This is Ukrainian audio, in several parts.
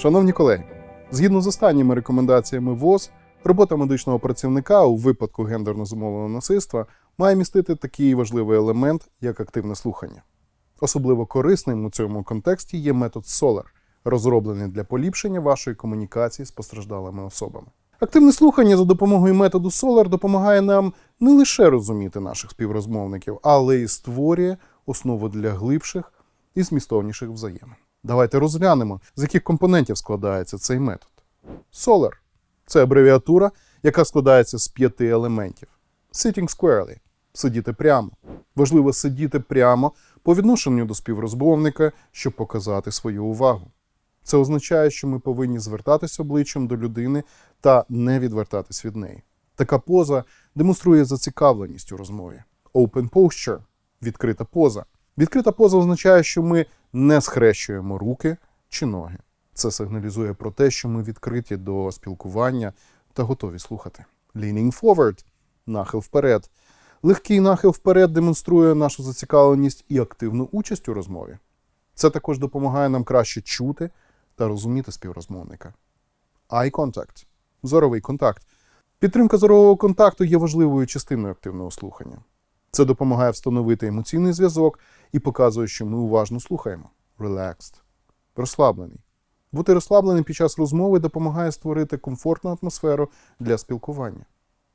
Шановні колеги, згідно з останніми рекомендаціями ВОЗ, робота медичного працівника у випадку гендерно зумовленого насильства має містити такий важливий елемент, як активне слухання. Особливо корисним у цьому контексті є метод SOLAR, розроблений для поліпшення вашої комунікації з постраждалими особами. Активне слухання за допомогою методу SOLAR допомагає нам не лише розуміти наших співрозмовників, але й створює основу для глибших і змістовніших взаємин. Давайте розглянемо, з яких компонентів складається цей метод. SOLAR – це абревіатура, яка складається з п'яти елементів. Sitting squarely – сидіти прямо. Важливо сидіти прямо по відношенню до співрозмовника, щоб показати свою увагу. Це означає, що ми повинні звертатись обличчям до людини та не відвертатись від неї. Така поза демонструє зацікавленість у розмові. Open posture – відкрита поза. Відкрита поза означає, що ми не схрещуємо руки чи ноги. Це сигналізує про те, що ми відкриті до спілкування та готові слухати. Leaning forward – нахил вперед. Легкий нахил вперед демонструє нашу зацікавленість і активну участь у розмові. Це також допомагає нам краще чути та розуміти співрозмовника. Eye contact – зоровий контакт. Підтримка зорового контакту є важливою частиною активного слухання. Це допомагає встановити емоційний зв'язок і показує, що ми уважно слухаємо. Relaxed – розслаблений. Бути розслабленим під час розмови допомагає створити комфортну атмосферу для спілкування.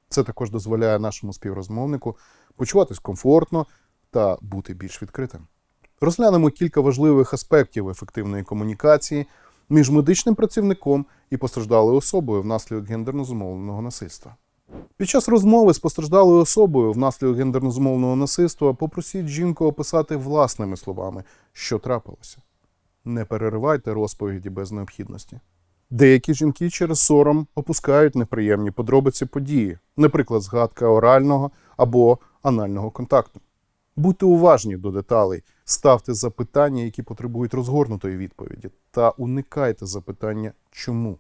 Це також дозволяє нашому співрозмовнику почуватись комфортно та бути більш відкритим. Розглянемо кілька важливих аспектів ефективної комунікації між медичним працівником і постраждалою особою внаслідок гендерно зумовленого насильства. Під час розмови з постраждалою особою внаслідок гендерно зумовленого насильства попросіть жінку описати власними словами, що трапилося. Не переривайте розповіді без необхідності. Деякі жінки через сором опускають неприємні подробиці події, наприклад, згадка орального або анального контакту. Будьте уважні до деталей, ставте запитання, які потребують розгорнутої відповіді, та уникайте запитання чому,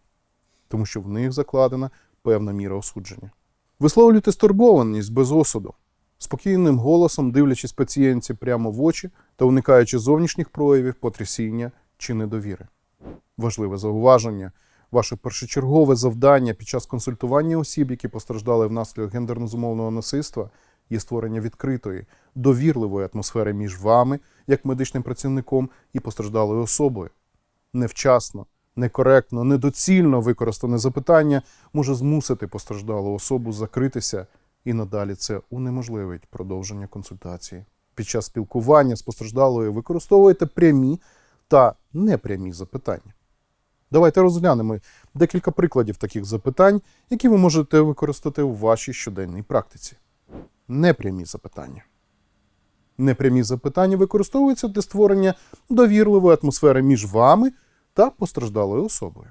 тому що в них закладена певна міра осудження. Висловлюйте стурбованість без осуду, спокійним голосом дивлячись пацієнтці прямо в очі та уникаючи зовнішніх проявів потрясіння чи недовіри. Важливе зауваження. Ваше першочергове завдання під час консультування осіб, які постраждали внаслідок гендерно зумовленого насильства, є створення відкритої, довірливої атмосфери між вами, як медичним працівником, і постраждалою особою. Невчасно, некоректно, недоцільно використане запитання може змусити постраждалу особу закритися, і надалі це унеможливить продовження консультації. Під час спілкування з постраждалою використовуйте прямі та непрямі запитання. Давайте розглянемо декілька прикладів таких запитань, які ви можете використати у вашій щоденній практиці. Непрямі запитання. Непрямі запитання використовуються для створення довірливої атмосфери між вами та постраждалою особою.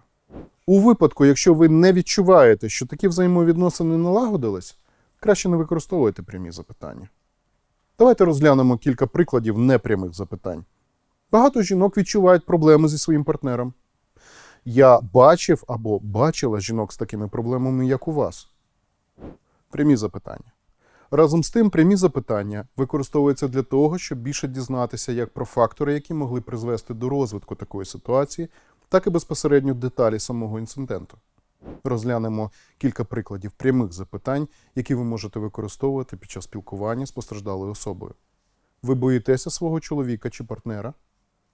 У випадку, якщо ви не відчуваєте, що такі взаємовідносини налагодились, краще не використовуйте прямі запитання. Давайте розглянемо кілька прикладів непрямих запитань. Багато жінок відчувають проблеми зі своїм партнером. Я бачив або бачила жінок з такими проблемами, як у вас. Прямі запитання. Разом з тим, прямі запитання використовуються для того, щоб більше дізнатися як про фактори, які могли призвести до розвитку такої ситуації, так і безпосередньо деталі самого інциденту. Розглянемо кілька прикладів прямих запитань, які ви можете використовувати під час спілкування з постраждалою особою. Ви боїтеся свого чоловіка чи партнера?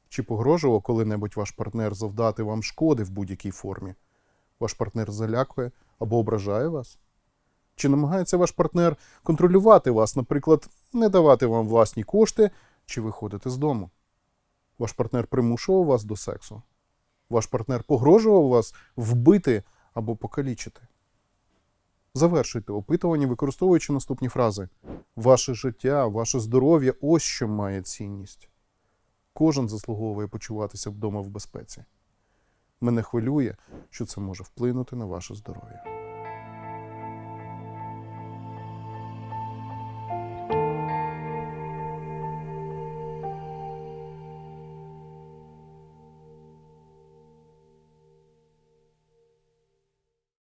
Чи погрожував коли-небудь ваш партнер завдати вам шкоди в будь-якій формі? Ваш партнер залякує або ображає вас? Чи намагається ваш партнер контролювати вас, наприклад, не давати вам власні кошти чи виходити з дому? Ваш партнер примушував вас до сексу? Ваш партнер погрожував вас вбити або покалічити? Завершуйте опитування, використовуючи наступні фрази: Ваше життя, ваше здоров'я ось що має цінність. Кожен заслуговує почуватися вдома в безпеці. Мене хвилює, що це може вплинути на ваше здоров'я.